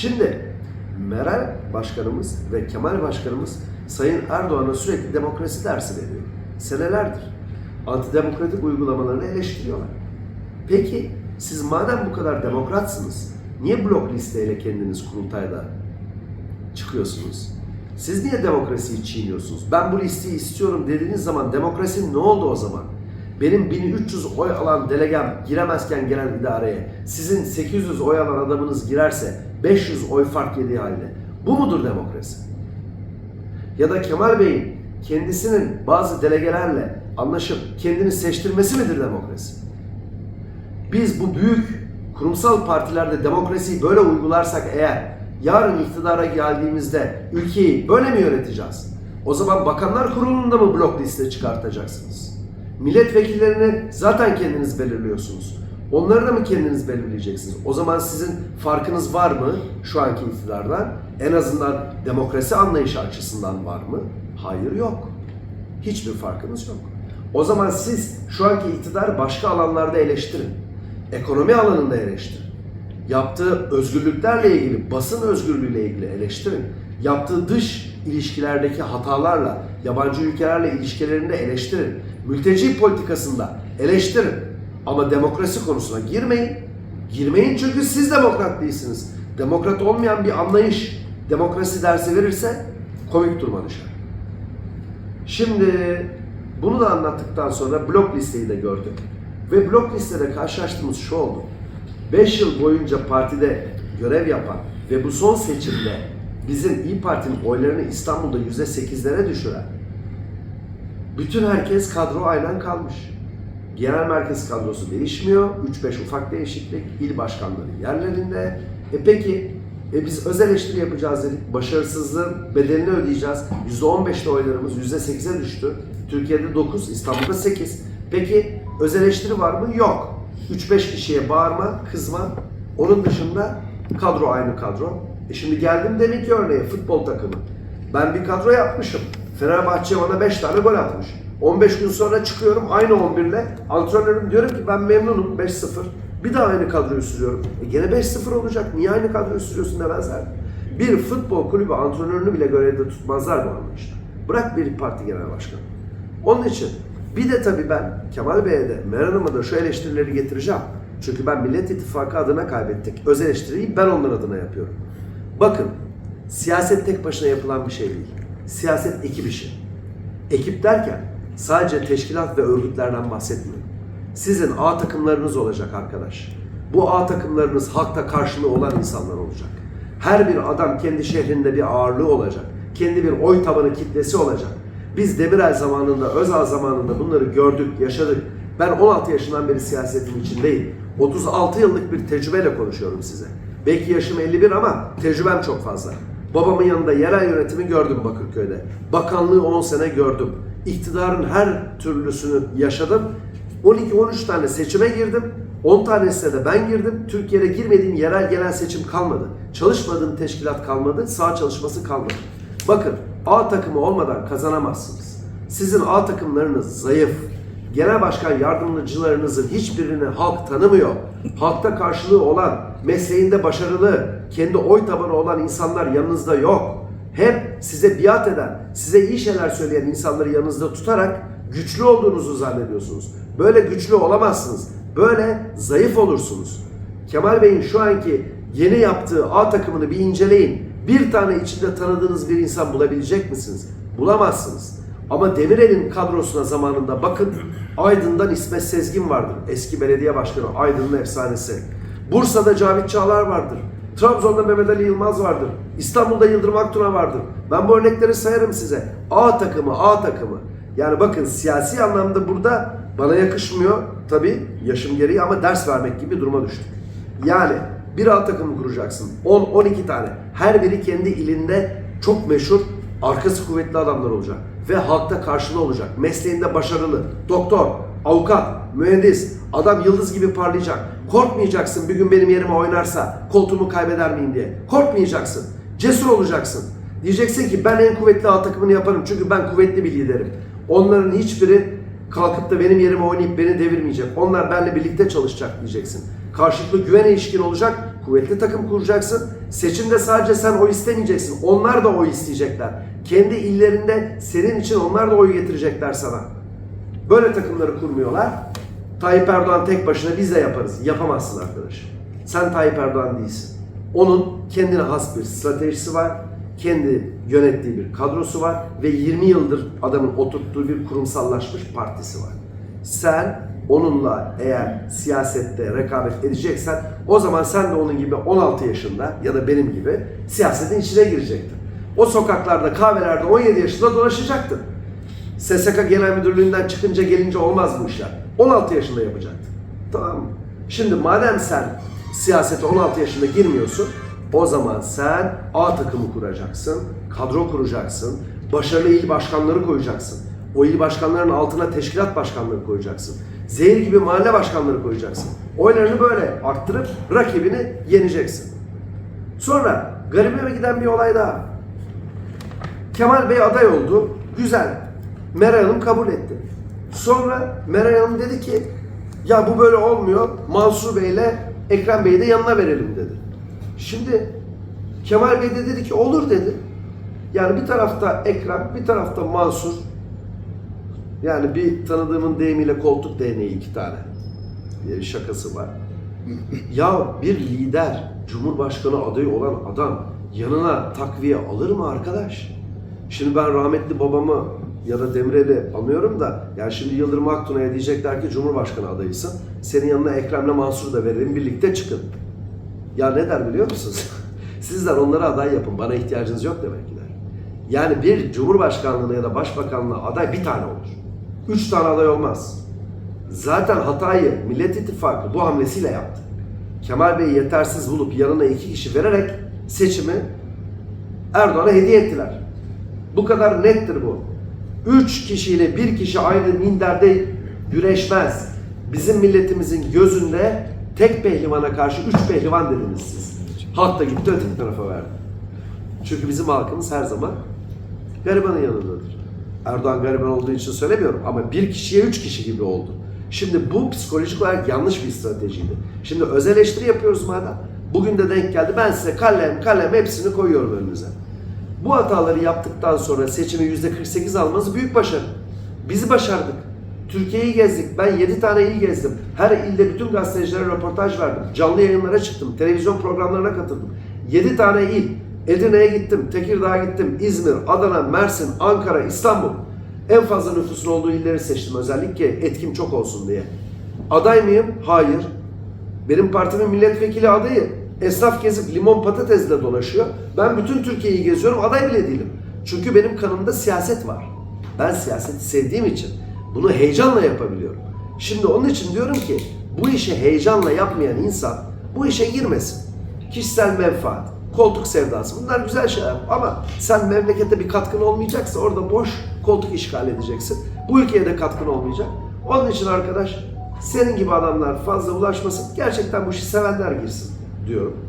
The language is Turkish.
Şimdi Meral Başkanımız ve Kemal Başkanımız Sayın Erdoğan'a sürekli demokrasi dersi veriyor. Senelerdir. Antidemokratik uygulamalarını eleştiriyorlar. Peki siz madem bu kadar demokratsınız, niye blok listeyle kendiniz kurultayda çıkıyorsunuz? Siz niye demokrasiyi çiğniyorsunuz? Ben bu listeyi istiyorum dediğiniz zaman demokrasi ne oldu o zaman? Benim 1300 oy alan delegem giremezken gelen idareye sizin 800 oy alan adamınız girerse 500 oy fark yediği halde bu mudur demokrasi? Ya da Kemal Bey'in kendisinin bazı delegelerle anlaşıp kendini seçtirmesi midir demokrasi? Biz bu büyük kurumsal partilerde demokrasiyi böyle uygularsak eğer yarın iktidara geldiğimizde ülkeyi böyle mi yöneteceğiz? O zaman Bakanlar Kurulu'nda mı blok liste çıkartacaksınız? Milletvekillerini zaten kendiniz belirliyorsunuz. Onları da mı kendiniz belirleyeceksiniz? O zaman sizin farkınız var mı şu anki iktidardan? En azından demokrasi anlayışı açısından var mı? Hayır yok. Hiçbir farkınız yok. O zaman siz şu anki iktidar başka alanlarda eleştirin. Ekonomi alanında eleştirin. Yaptığı özgürlüklerle ilgili, basın özgürlüğüyle ilgili eleştirin. Yaptığı dış ilişkilerdeki hatalarla, yabancı ülkelerle ilişkilerinde eleştirin. Mülteci politikasında eleştirin. Ama demokrasi konusuna girmeyin. Girmeyin çünkü siz demokrat değilsiniz. Demokrat olmayan bir anlayış demokrasi dersi verirse komik duruma düşer. Şimdi bunu da anlattıktan sonra blok listeyi de gördük. Ve blok listede karşılaştığımız şu oldu. 5 yıl boyunca partide görev yapan ve bu son seçimde bizim İyi Parti'nin oylarını İstanbul'da %8'lere düşüren bütün herkes kadro aynen kalmış. Genel merkez kadrosu değişmiyor. 3-5 ufak değişiklik. il başkanları yerlerinde. E peki e biz öz eleştiri yapacağız dedik. Başarısızlığın bedelini ödeyeceğiz. %15'te oylarımız %8'e düştü. Türkiye'de 9, İstanbul'da 8. Peki öz eleştiri var mı? Yok. 3-5 kişiye bağırma, kızma. Onun dışında kadro aynı kadro. E şimdi geldim deminki örneğe futbol takımı. Ben bir kadro yapmışım. Fenerbahçe bana 5 tane gol atmış. 15 gün sonra çıkıyorum aynı 11 ile. Antrenörüm diyorum ki ben memnunum 5-0. Bir daha aynı kadroyu sürüyorum. E gene 5-0 olacak. Niye aynı kadroyu sürüyorsun demezler. Bir futbol kulübü antrenörünü bile görevde tutmazlar bu anlayışta. Bırak bir parti genel başkanı. Onun için bir de tabii ben Kemal Bey'e de Meral Hanım'a da şu eleştirileri getireceğim. Çünkü ben Millet İttifakı adına kaybettik. Öz eleştiriyi ben onlar adına yapıyorum. Bakın siyaset tek başına yapılan bir şey değil. Siyaset ekip işi. Ekip derken sadece teşkilat ve örgütlerden bahsetmiyorum. Sizin A takımlarınız olacak arkadaş. Bu A takımlarınız halkta karşılığı olan insanlar olacak. Her bir adam kendi şehrinde bir ağırlığı olacak. Kendi bir oy tabanı kitlesi olacak. Biz Demirel zamanında, Özal zamanında bunları gördük, yaşadık. Ben 16 yaşından beri siyasetin içindeyim. 36 yıllık bir tecrübeyle konuşuyorum size. Belki yaşım 51 ama tecrübem çok fazla. Babamın yanında yerel yönetimi gördüm Bakırköy'de. Bakanlığı 10 sene gördüm. İktidarın her türlüsünü yaşadım. 12-13 tane seçime girdim. 10 tanesine de ben girdim. Türkiye'de girmediğim yerel genel seçim kalmadı. Çalışmadığım teşkilat kalmadı. Sağ çalışması kalmadı. Bakın A takımı olmadan kazanamazsınız. Sizin A takımlarınız zayıf. Genel başkan yardımcılarınızın hiçbirini halk tanımıyor. Halkta karşılığı olan, mesleğinde başarılı, kendi oy tabanı olan insanlar yanınızda yok. Hep size biat eden, size iyi şeyler söyleyen insanları yanınızda tutarak güçlü olduğunuzu zannediyorsunuz. Böyle güçlü olamazsınız. Böyle zayıf olursunuz. Kemal Bey'in şu anki yeni yaptığı A takımını bir inceleyin. Bir tane içinde tanıdığınız bir insan bulabilecek misiniz? Bulamazsınız. Ama Demirel'in kadrosuna zamanında bakın Aydın'dan İsmet Sezgin vardır. Eski belediye başkanı Aydın'ın efsanesi. Bursa'da Cavit Çağlar vardır. Trabzon'da Mehmet Ali Yılmaz vardır. İstanbul'da Yıldırım Aktun'a vardır. Ben bu örnekleri sayarım size. A takımı, A takımı. Yani bakın siyasi anlamda burada bana yakışmıyor tabii yaşım gereği ama ders vermek gibi bir duruma düştük. Yani bir A takımı kuracaksın. 10-12 tane. Her biri kendi ilinde çok meşhur, arkası kuvvetli adamlar olacak. Ve halkta karşılığı olacak. Mesleğinde başarılı. Doktor, avukat, mühendis, adam yıldız gibi parlayacak. Korkmayacaksın bir gün benim yerime oynarsa koltuğumu kaybeder miyim diye. Korkmayacaksın. Cesur olacaksın. Diyeceksin ki ben en kuvvetli A takımını yaparım çünkü ben kuvvetli bir liderim. Onların hiçbiri kalkıp da benim yerime oynayıp beni devirmeyecek. Onlar benimle birlikte çalışacak diyeceksin. Karşılıklı güven ilişkin olacak. Kuvvetli takım kuracaksın. Seçimde sadece sen oy istemeyeceksin. Onlar da oy isteyecekler. Kendi illerinde senin için onlar da oy getirecekler sana. Böyle takımları kurmuyorlar. Tayyip Erdoğan tek başına biz de yaparız. Yapamazsın arkadaş. Sen Tayyip Erdoğan değilsin. Onun kendine has bir stratejisi var. Kendi yönettiği bir kadrosu var. Ve 20 yıldır adamın oturttuğu bir kurumsallaşmış partisi var. Sen onunla eğer siyasette rekabet edeceksen o zaman sen de onun gibi 16 yaşında ya da benim gibi siyasetin içine girecektin. O sokaklarda, kahvelerde 17 yaşında dolaşacaktın. SSK Genel Müdürlüğü'nden çıkınca gelince olmaz bu işler. 16 yaşında yapacaktın. Tamam mı? Şimdi madem sen siyasete 16 yaşında girmiyorsun, o zaman sen A takımı kuracaksın, kadro kuracaksın, başarılı il başkanları koyacaksın. O il başkanlarının altına teşkilat başkanları koyacaksın. Zehir gibi mahalle başkanları koyacaksın. Oylarını böyle arttırıp rakibini yeneceksin. Sonra garibime giden bir olay daha. Kemal Bey aday oldu. Güzel. Meral Hanım kabul etti. Sonra Meral Hanım dedi ki ya bu böyle olmuyor. Mansur Bey ile Ekrem Bey'i de yanına verelim dedi. Şimdi Kemal Bey de dedi ki olur dedi. Yani bir tarafta Ekrem, bir tarafta Mansur. Yani bir tanıdığımın deyimiyle koltuk değneği iki tane diye bir şakası var. ya bir lider, Cumhurbaşkanı adayı olan adam yanına takviye alır mı arkadaş? Şimdi ben rahmetli babamı ya da Demirel'i anıyorum da yani şimdi Yıldırım Aktuna'ya diyecekler ki Cumhurbaşkanı adayısın. Senin yanına Ekrem'le Mansur'u da verelim birlikte çıkın. Ya ne der biliyor musunuz? Sizler onlara aday yapın. Bana ihtiyacınız yok demek ki der. Yani bir Cumhurbaşkanlığına ya da Başbakanlığına aday bir tane olur. Üç tane aday olmaz. Zaten hatayı Millet İttifakı bu hamlesiyle yaptı. Kemal Bey'i yetersiz bulup yanına iki kişi vererek seçimi Erdoğan'a hediye ettiler. Bu kadar nettir bu. Üç kişiyle bir kişi aynı minderde güreşmez. Bizim milletimizin gözünde tek pehlivana karşı üç pehlivan dediniz siz. Halk da gitti öteki tarafa verdi. Çünkü bizim halkımız her zaman garibanın yanındadır. Erdoğan gariban olduğu için söylemiyorum ama bir kişiye üç kişi gibi oldu. Şimdi bu psikolojik olarak yanlış bir stratejiydi. Şimdi öz eleştiri yapıyoruz madem. Bugün de denk geldi. Ben size kalem kalem hepsini koyuyorum önünüze. Bu hataları yaptıktan sonra seçimi %48 almanız büyük başarı. Bizi başardık. Türkiye'yi gezdik. Ben 7 tane il gezdim. Her ilde bütün gazetecilere röportaj verdim. Canlı yayınlara çıktım. Televizyon programlarına katıldım. 7 tane il. Edirne'ye gittim, Tekirdağ'a gittim, İzmir, Adana, Mersin, Ankara, İstanbul. En fazla nüfusun olduğu illeri seçtim özellikle etkim çok olsun diye. Aday mıyım? Hayır. Benim partimin milletvekili adayı. Esnaf gezip limon patatesle dolaşıyor. Ben bütün Türkiye'yi geziyorum, aday bile değilim. Çünkü benim kanımda siyaset var. Ben siyaseti sevdiğim için bunu heyecanla yapabiliyorum. Şimdi onun için diyorum ki bu işi heyecanla yapmayan insan bu işe girmesin. Kişisel menfaat, koltuk sevdası bunlar güzel şeyler ama sen memlekete bir katkın olmayacaksa orada boş koltuk işgal edeceksin. Bu ülkeye de katkın olmayacak. Onun için arkadaş senin gibi adamlar fazla ulaşmasın. Gerçekten bu işi sevenler girsin diyorum.